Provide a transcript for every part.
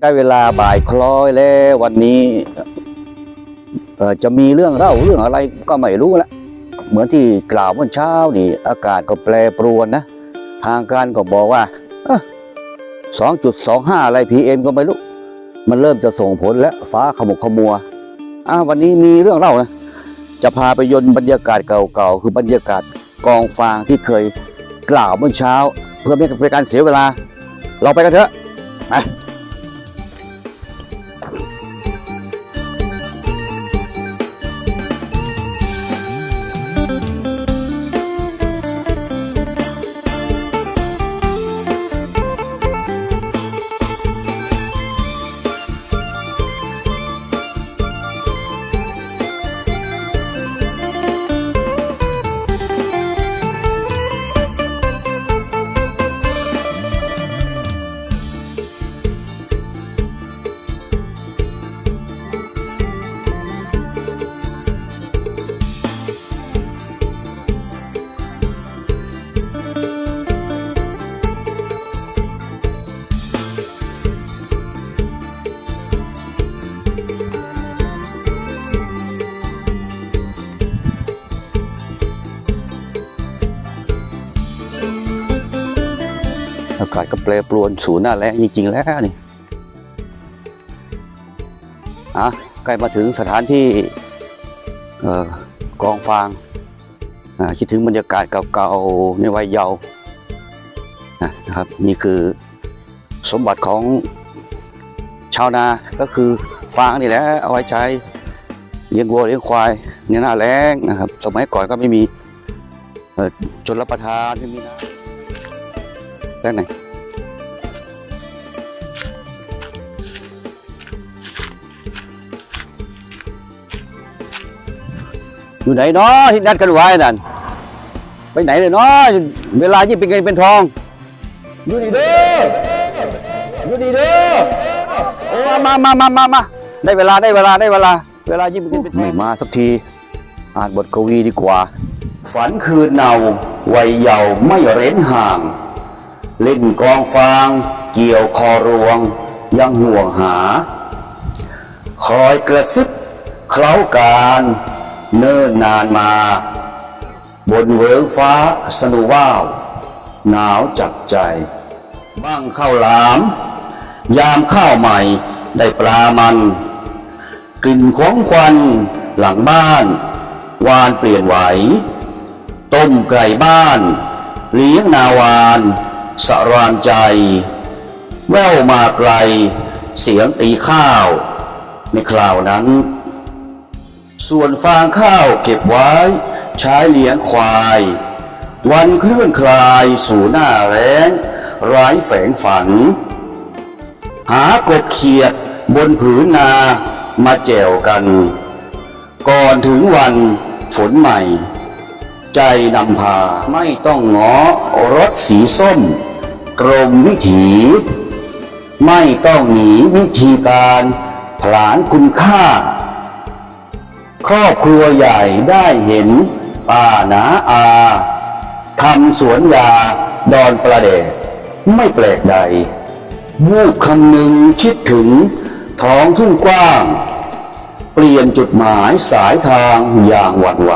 ได้เวลาบ่ายคล้อยแล้ววันนี้เอ่อจะมีเรื่องเล่าเรื่องอะไรก็ไม่รู้ละเหมือนที่กล่าวเมื่อเช้านี่ อากาศก็แปรปรวนนะ ทางการก็บอกว่าสองจุดสองห้าอะไรพีเอ็มก็ไม่รู้ มันเริ่มจะส่งผลแล้วฟ้าขมุกขมัวอะวันนี้มีเรื่องเล่านะ จะพาไปยนต์บรรยากาศเก่าๆ คือบรรยากาศกองฟางที่เคยกล่าวเมื่อเช้า เพื่อไม่ให้เป็นการเสียเวลา เราไปกันเถอะไปากก็แปรปรวนสู่หน้าแล้งจริง ๆ แล้วนี่อะใกล้มาถึงสถานที่เอ่อกองฟางอ่าคิดถึงบรรยากาศเก่าๆในวัยเยาว์นะครับนี่คือสมบัติของชาวนาก็คือฟางนี่แหละเอาไว้ใช้เลี้ยงวัวเลี้ยงควายในหน้าแล้งนะครับ สมัยก่อนก็ไม่มีเอ่อชนรับประทานไม่มีน้ำด้านไหน อยู่ไหนเนาะที่นัดกันไว้นั่นไปไหนเลยเนาะเวลายิ่งเป็นเงินเป็นทอง อยู่ดีเด้ออยู่ดีเด้อโอ้มามามามามาได้เวลาได้เวลาได้เวลา เวลายิ่งเป็นเงินเป็นทองไม่มาสักทีอ่านบทกวีดีกว่า ฝันคือเนาวัยเยาว์ไม่เร้นห่าง เล่นกองฟาง เกี่ยวคอรวง ยังห่วงหา คอยกระซิบเคล้าการ เนิ่นนานมา บนเวิงฟ้าสนุว่าว หนาวจับใจ บ้างข้าวหลาม ยามข้าวใหม่ได้ปลามัน กลิ่นของควันหลังบ้าน วานเปลี่ยนไหว ต้มไก่บ้าน เลี้ยงนาวานสรานใจ แววมาไกล เสียงตีข้าว ในคราวนั้น ส่วนฟางข้าวเก็บไว้ ใช้เลี้ยงควาย วันเคลื่อนคลายสู่หน้าแรงไร้แฝงฝัน หากบเขียดบนผืนนามาแจวกัน ก่อนถึงวันฝนใหม่ ใจนำพาไม่ต้องง้อรถสีส้ม กรมวิถี ไม่ต้องหนีวิธีการผลานคุณค่า ครอบครัวใหญ่ได้เห็นป้านาอาทำสวนยาดอนประเดชไม่แปลกใดวูบคำหนึ่งคิดถึงท้องทุ่งกว้าง เปลี่ยนจุดหมายสายทางอย่างหวั่นไหว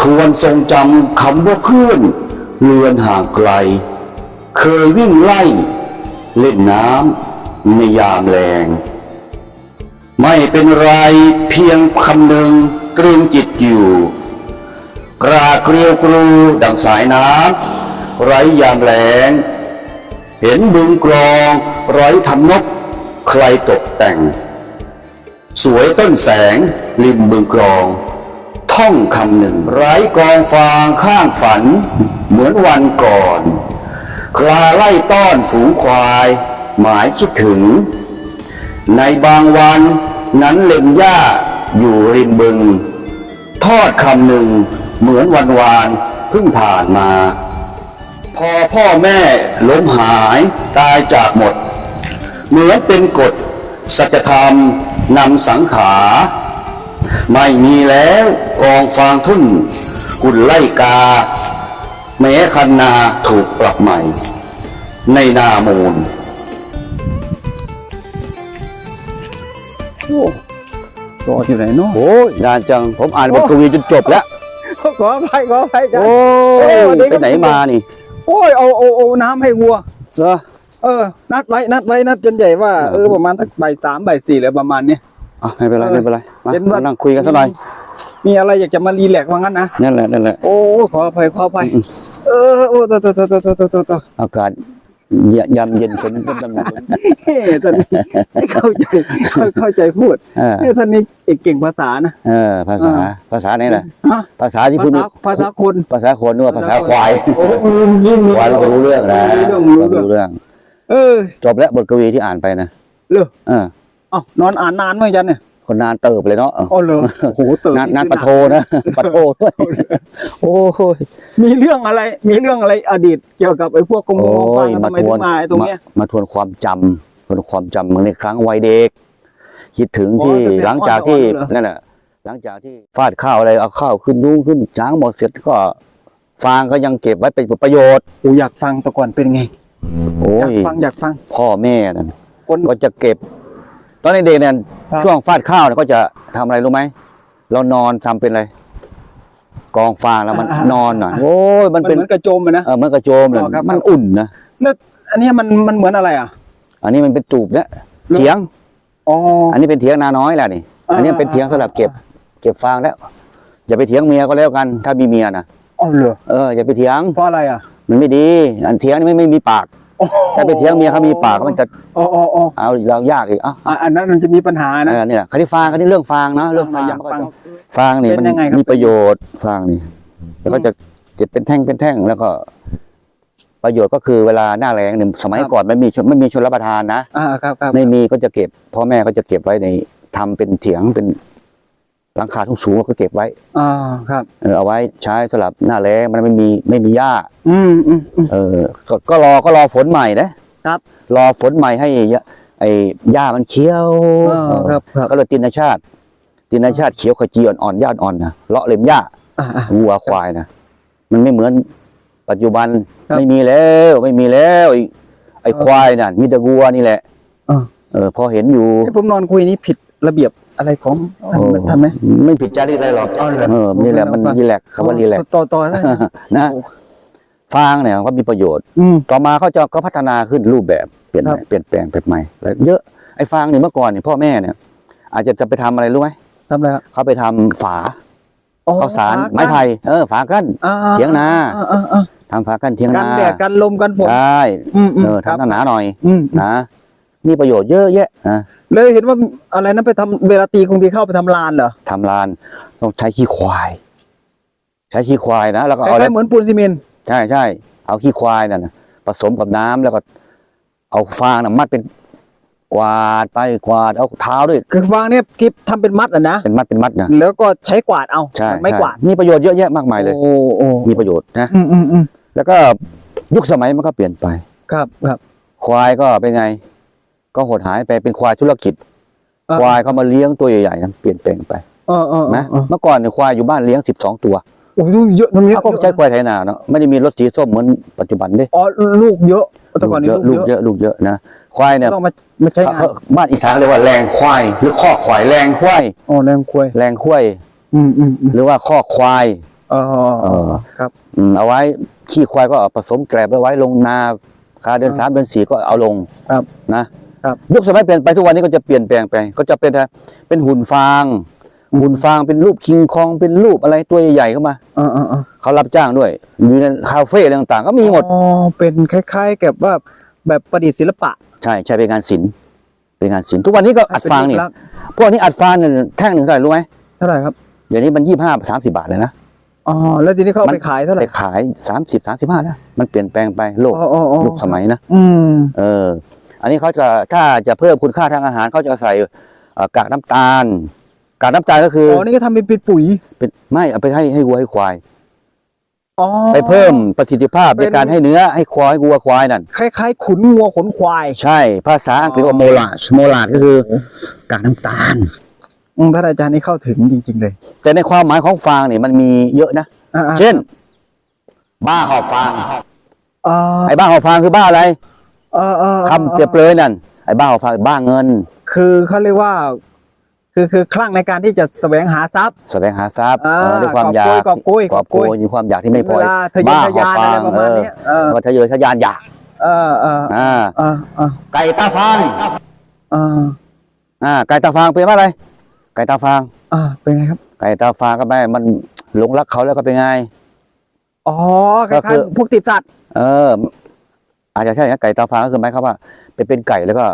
ทวนทรงจำคำว่าเพื่อนเลือนห่างไกล เคยวิ่งไล่ เล่นน้ำในยามแรง ไม่เป็นไรเพียงคำหนึ่งตรึงจิตอยู่ กราเกลียวกรูดังสายน้ำไร้ยามแรงเห็นบึงกรองไร้ทำนก ใครตกแต่ง สวยต้นแสงริมบึงกรอง ท่องคำหนึ่งไร้กองฟางข้างฝัน เหมือนวันก่อน คลาไล่ต้อนฝูงควาย หมายคิดถึงในบางวัน นั้นเล็มหญ้าอยู่ริมบึง ทอดคำหนึ่งเหมือนวันวานเพิ่งผ่านมา พอพ่อแม่ล้มหายตายจากหมด เหมือนเป็นกฎสัจธรรมนำสังขา ไม่มีแล้วกองฟางทุ่น กุลไล่กา แม้คันนาถูกปรับใหม่ ในนามูล โอ้จออยู่ไหนเนาะโอ้ยนานจังผมอ่านบทกวีจนจบแล้วขออภัยขออภัยจ้ะโอ้ยเออเด็กไปไหนมานี่โอ้ยเอาเอาเอาน้ำให้วัวเหรอเออ นัดไว้ นัดไว้ นัดจนใหญ่ว่า เออ ประมาณสักบ่ายสามบ่ายสี่เลยประมาณนี้อะไม่เป็นไร ไม่เป็นไร มามานั่งคุยกันสักหน่อย มีอะไรอยากจะมารีแลกซ์ว่างั้นนะ นั่นแหละ นั่นแหละ โอ้ ขออภัย ขออภัยอืมเออ โอ้ตัวตัวตัวตัวตัวตัวอากาศ ยยามเย็นฝนก็ดำเฮ้ท่านนี้ไม่เข้าใจเข้าเข้าใจพูดเออเฮ้ท่านนี้เก่งภาษานะ เออ ภาษาอ่าภาษาไหนล่ะ ฮะ ภาษาที่ภาพูดษาภาษาคน ภาษาคนนึกว่าภาษาควาย โอ้ยิ่งควายเราก็รู้เรื่องนะรู้เรื่องรู้เราเรื่อง รู้เรื่อง เออจบแล้วบทกวีที่อ่านไปนะ เลอเออ เอ้านอนอ่านนานไหมจันเนี่ย คนนานเติบเลยเนาะอ๋อเหรอโอ้โหเติร์นานนานปะโทนะปะโทด้วยโอ้ยมีเรื่องอะไร มีเรื่องอะไรอดีตเกี่ยวกับไอ้พวกกงโอ้งฟังยทำมาไมทถึวนงมาไอ้ตรงเนี้ยมามาทวนความจำทวนความจำในครั้งวัยเด็ก คิดถึงที่อ๋อแต่เป็นหลังจากที่อ่อนๆเหรอนั่นแหละหลังจากที่ฟาดข้าวอะไรเอาข้าวขึ้นยุ้งขึ้นจ้างหมดเสร็จก็ฟางก็ยังเก็บไว้เป็นประโยชน์โอ้อยากฟังแต่ก่อนเป็นไงโอ้อยากยฟังอยากฟังพ่อแม่นั่นคนก็จะเก็บ ตอนเด็กๆเนี่ยครับ ช่วงฟาดข้าวเนี่ยก็จะทำอะไรรู้ไหมเรานอนทำเป็นอะไร กองฟางแล้วมันนอนหน่อยโอ้ยมันมันเป็นเหมือนกระโจมเลยนะ เออเหมันกระโจมเลยอ๋อครับ มันอุ่นนะแล้วอันเนี้ยมันมันเหมือนอะไรอะ อันนี้มันเป็นตูบเนี่ยแล้วเถียง อ๋อ อันนี้เป็นเถียงนาน้อยแหละนี่ อ่า อันนี้เป็นเถียงสำหรับเก็บ เก็บฟางแล้ว อย่าไปเถียงเมียก็แล้วกัน ถ้ามีเมียนะอ๋อเหรอเอออย่าไปเถียงเพราะอะไรอะมันไม่ดี อันเถียงนี่ไม่ไม่มีปากโอ้โห ถ้าไปเถียงเมียเขามีปากมันจะอ๋ออ๋ออ๋อเอาเรายากอีกเอ้าอะอันนั้นมันจะมีปัญหาเอนะอเนี่ยคดีฟางคดีเรื่องฟางนะเรื่องฟางอยากมันก็ฟังจะฟางนี่เป็นมันยังไงครับมีประโยชน์ฟางนี่แล้วก็จะเก็บเป็นแท่งเป็นแท่งแล้วก็ ประโยชน์ก็คือเวลาหน้าแล้งเนี่ยสมัยก่อนไม่มีชนไม่มีชนรับประทานนะอ่าครับครับไม่มีก็จะเก็บพ่อแม่ก็จะเก็บไว้ในทำเป็นเถียงเป็น หลังคาทุ่งสูงๆก็เก็บไว้อ่าครับเออเอาไว้ใช้สำหรับหน้าแล้งมันไม่มีไม่มีหญ้า อืมอืมอืมเออก็ก็รอก็รอฝนใหม่นะครับ รอฝนใหม่ให้ยะไอ้หญ้ามันเขียวอ่าครับ ครับ ก็เลยตินชาติ ตินชาติเขียวขจีอ่อนๆหญ้าอ่อนๆนะเลาะเล็มหญ้าอ่าอ่า วัวควายนะมันไม่เหมือนปัจจุบันครับไม่มีแล้วไม่มีแล้วไอ้ไอ้ควายน่ะมีแต่วัวนี่แหละอ่าเออพอเห็นอยู่ ที่ผมนอนคุยนี้ผิด ระเบียบอะไรของท่านโอ้ทำไหมไม่ผิดจารีตอะไรหรอกอ๋อเหรอเออนี่แหละมันผมไม่รีแลกซ์คำว่ารีแลกซ์ต่อต่อได้นะฟางเนี่ยก็มีประโยชน์อืมต่อมาเขาจะก็พัฒนาขึ้นรูปแบบเปลี่ยนครับเปลี่ยนแปลงแบบใหม่แล้วเยอะไอ้ฟางเนี่ยเมื่อก่อนเนี่ยพ่อแม่เนี่ย อาจจะจะไปทำอะไรรู้ไหมทำอะไรครับเขาไปทำฝาอ๋อข้าวสารฝไม้ไผ่เออฝากั้นอ่าเถียงนาอ่อ่อ่าทำฝากั้นเทียงกันนาแดดกันลมกันฝนได้อืมอืมเออครับทำหนาๆหน่อยอืมนะ มีประโยชน์เยอะแยะนะเลยเห็นว่าอะไรนั้นไปทำเวลาตีคงตีเข้าไปทำลานเหรอทำลานต้องใช้ขี้ควาย ใช้ขี้ควายนะแล้วก็คเอาล้ายๆเหมือนปูนซีเมนต์ใช่ใช่เอาขี้ควายนั่นน่ะผสมกับน้ำแล้วก็ เอาฟางน่ะมัดเป็นกวาดไปกวาดเอาเท้าด้วย คือฟางเนี่ยที่ทำเป็นมัดอะนะเป็นมัดเป็นมัดนะแล้วก็ใช้กวาดเอาใช่ไม่ใช่กวาดมีประโยชน์เยอะแยะมากมายเลยโอ้โอ้มีประโยชน์นะอืมอืมอืมแล้วก็ยุคสมัยมันก็เปลี่ยนไป ครับครับควายก็เป็นไง ก็หดหายไปเป็นควายธุรกิจเออควายเขามาเลี้ยงตัวใหญ่ๆนะเปลี่ยนแปลงไปเออเออนะเออเมื่อก่อนเนี่ยควายอยู่บ้านเลี้ยงสิบสองตัวโอ้ยลูกเยอะตรงนี้เขาก็ใช้ควายไถนาเนาะไม่ได้มีรถสีส้มเหมือนปัจจุบันเด้อ๋อลูกเยอะแต่ก่อนนี้เยอะลูลูกกเยเยอะอะลูกเยอะนะควายเนี่ยต้องมามาใช้งานเขาบ้านอีสานเรียกว่าแรงควายหรือข้อควายแรงควายอ๋อแรงควยแรงควายอืมอืมอืมหรือว่าข้อควายเออเออครับอืมเอาไว้ขี้ควายก็เอาผสมแกลบเอาไว้ลงนาคาเดือนอ่าสามเดือนสี่ก็เอาลงครับนะ ครับ ยุคสมัยเปลี่ยนไปทุกวันนี้ก็จะเปลี่ยนแปลงไป ก็จะเป็นเป็นหุ่นฟาง หุ่นฟางเป็นรูปคิงคองเป็นรูปอะไรตัวใหญ่ๆเข้ามาเออเออเออเขารับจ้างด้วยอยู่ในคาเฟ่อะไรต่างๆ ก็มีหมดอ๋อเป็นคล้าย ๆ กับว่าแบบประดิษฐ์ศิลปะ ใช่ใช่เป็นงานศิลป์เป็นงานศิลป์ทุกวันนี้ก็อัดฟางนี่เป็รูปลักษณ์พวกนี้อัดฟางเนี่ยแท่งหนึ่งเท่าไหร่รู้ไหมเท่าไหร่ครับเดี๋ยวนี้มันยี่ห้าสามสิบาทเลยนะอ๋อแล้วทีนี้เขาเอามันไปขายเท่าไหไปร่ขายสามสิบสามสิบห้าแล้วมันเปลี่ยนแปลงไปโลกอ๋ออ๋ออ๋อยุคสมัยนะอืมเออ อันนี้เขาจะถ้าจะเพิ่มคุณค่าทางอาหารเขาจะใส่เอ่อกากน้ำตาล กากน้ำตาลก็คืออ๋อนี่ก็ทำเป็นเป็นปุ๋ยเป็นไม่เอาไปให้ให้วัวให้ควายอ๋อไปเพิ่มประสิทธิภาพเป็ในนการให้เนื้อให้ควายให้วัวควายนั่นคล้ายๆขุนงัวขนควาย ใช่ ภาษาอังกฤษว่าโมลาชโมลาชก็คือกากน้ำตาลอืมท่านอาจารย์นี่เข้าถึงจริง ๆ เลย แต่ในความหมายของฟางเนี่ยมันมีเยอะนะอ่าๆเช่น บ้าหอบฟางอ่าไอ้บ้าหอบฟางคือบ้าอะไร เออเออคำเปรียบเปรยนั่นไอ้บ้าหอบฟางคือบ้าเงิน คือเขาเรียกว่า คือคือคลั่งในการที่จะแสวงหาทรัพย์แสวงหาทรัพย์อ่าเออด้วยความอยากกอบโกยกอบโกยกอบโกยมีความอยากที่ไม่พอเวลาทะเยอทะยานอะไรประมาณเนี้ยเออว่าทะเยอทะยานอยากเออเอออ่าเออเออไก่ตาฟางเอออ่าไก่ตาฟางเป็นว่าอะไร ไก่ตาฟางเออเป็นไงครับ ไก่ตาฟางก็ไม่มันหลงรักเขาแล้วก็เป็นไงอ๋อคก็ล้าคืยอๆพวกติดสัตว์ เออ อาจจะใช่นะไก่ตาฟางก็คือหมายความว่าเป็นเป็นไก่แล้วก็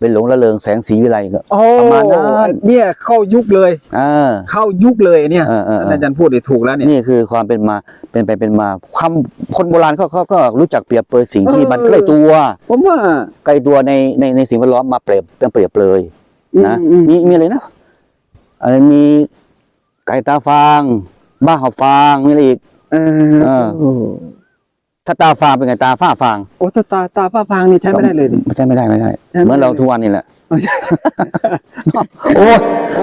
เป็นหลงระเริงแสงสีวิไลก็โอ้ประมาณนั้นเนี่ยเข้ายุคเลยอ่าเข้ายุคเลยเนี่ยเออเออเอออาจารย์พูดได้ถูกแล้วเนี่ยนี่คือความเป็นมาเป็นไปเป็นมาคำคนโบราณเขาเขาก็รู้จักเปรียบเปรยสิ่งที่เออมันใกล้ตัวผมว่าใกล้ตัวในในในสิ่งแวดล้อมมาเปรียบเป็นเปรียบเปรยนะอืมอืมมีมีอะไรนะอะไรมีไก่ตาฟาง บ้าหอบฟางมีอะไรอีกเออเออโอ้ ถ้าตาฟางเป็นไงตาฝ้าฟางโอ้ตาตาตาฟ้าฟางนี่ใช้ไม่ได้เลยดิไม่ใช่ไม่ได้ไม่ได้ใช่ไม่ได้เหมือนเราทุกวันนี่แหละไม่ใช่โอ้ย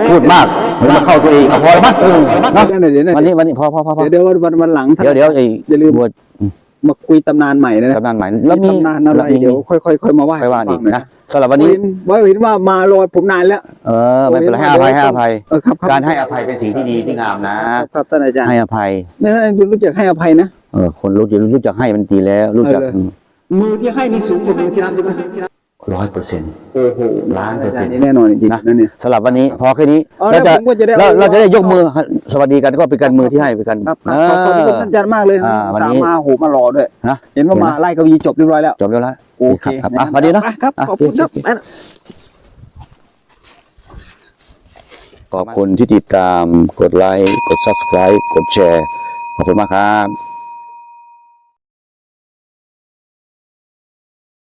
พูดมากมันมาเข้าตัวเองเอาพอแล้วมั้งเออเนาะเดี๋ยวเดี๋ยวเดี๋ยววันนี้วันนี้พอพอพอพอเดี๋ยวเดี๋ยววันวันหลังเดี๋ยวเดี๋ยวไอ้อย่าลืมบวชมาคุยตำนานใหม่นะตำนานใหม่แล้วมีตำนานอะไรแล้วมีเดี๋ยวค่อยค่อยค่อยมาว่าไปว่าอีกให้ฟังหอยนะสำหรับวันนี้เห็นว่าเห็นว่ามารอผมนานแล้ว เออไม่เป็นไรให้อภัยให้อภัยเออครับคบการให้อภัยเป็นสิ่งที่ดีที่งามนะครับท่านอาจารย์ให้อภัยเนี่ยท่านรู้จักให้อภัยนะ เออคนรู้จักรู้จักให้มันดีแล้ว รู้จักเออเลยมือที่ให้นี่สูงกว่ามือที่รับใช่ไหมร้อยเปอร์เซ็นต์โอ้โหล้านเปอร์เซ็นต์นี่แน่นอนจริงๆนะนะเนี่ยสำหรับวันนี้พอแค่นี้เอาเราจะแล้วผมก็จะได้เราเอาเราจะได้ยกมือสวัสดีกันก็เป็นการมือที่ให้เป็นกันครับคเอรับขอบคุณอท่านอาจารย์มากเลยอ่าวันสามนี้มาโหมารอด้วยนะเห็นว่ามาไล่กวีจบเรียบร้อยแล้วจบแล้วละโอเคครับอะสวัสดีนะไปครับอะขอบคุณครับขอบคุณที่ติดตามกดไลค์กด subscribe กดแชร์ขอบคุณมากครับ